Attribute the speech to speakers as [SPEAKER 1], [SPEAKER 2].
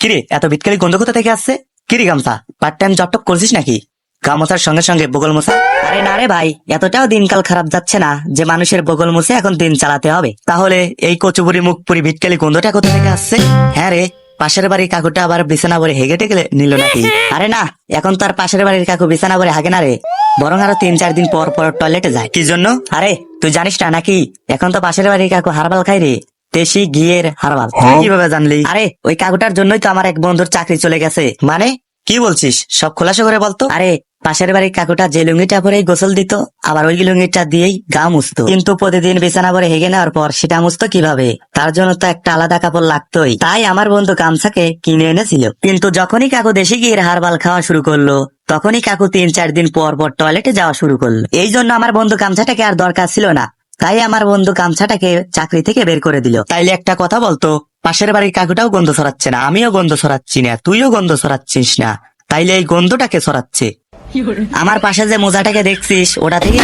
[SPEAKER 1] কিরে এত বিটকালি গন্ধ কোথা থেকে আসছে? কিরে গামছা পার্ট টাইম জব টপ করছিস নাকি? গামছার সঙ্গে সঙ্গে বগল মোছা। আরে না রে ভাই এতটাও দিনকাল খারাপ যাচ্ছে না যে মানুষের বগল মুছে এখন দিন চালাতে হবে। তাহলে এই কচুপুরি মুখপুরি বিটকালি গন্ধটা কোথা থেকে আসছে? হ্যাঁ রে পাশের বাড়ির কাকুটা আবার বিছানা ভরে হেগে টেকে নিল নাকি? আরে না এখন তো আর পাশের বাড়ির কাকু বিছানা ভরে হাগে না রে। বরং আরও তিন চার দিন পর পর টয়লেটে যায়। কি জন্য? আরে তুই জানিস না নাকি এখন তো পাশের বাড়ির কাকু হারবাল খাই রে। দেশি ঘিয়ের হারবাল তুই কীভাবে জানলি? আরে ওই কাকুটার জন্যই তো আমার এক বন্ধুর চাকরি চলে গেছে। মানে? কি বলছিস? সব খোলাসা করে বলতো? আরে পাশের বাড়ির কাকুটা যে লুঙ্গিটা পরেই গোসল দিত আবার ওই লুঙ্গিটা দিয়েই গা মুছতো। কিন্তু প্রতিদিন বিছানা পরে হেগে নেওয়ার পর সেটা মুছতো কীভাবে? তার জন্য তো একটা আলাদা কাপড় লাগতোই। তাই আমার বন্ধু গামছাকে কিনে এনেছিল। কিন্তু যখনই কাকু দেশি গিয়ে হারবাল খাওয়া শুরু করল তখনই কাকু তিন চার দিন পর পর টয়লেটে যাওয়া শুরু করল। এই জন্য আমার বন্ধু গামছাটাকে আর দরকার ছিল না। তাই আমার বন্ধু গামছাটাকে চাকরি থেকে বের করে দিল তাইলে একটা কথা বলতো পাশের বাড়ির কাকুটাও গন্ধ সরাচ্ছে না আমিও গন্ধ সরাচ্ছি না তুইও গন্ধ সরাচ্ছিস না তাইলে এই গন্ধটাকে সরাচ্ছে আমার পাশে যে মোজাটাকে দেখছিস ওটা থেকে।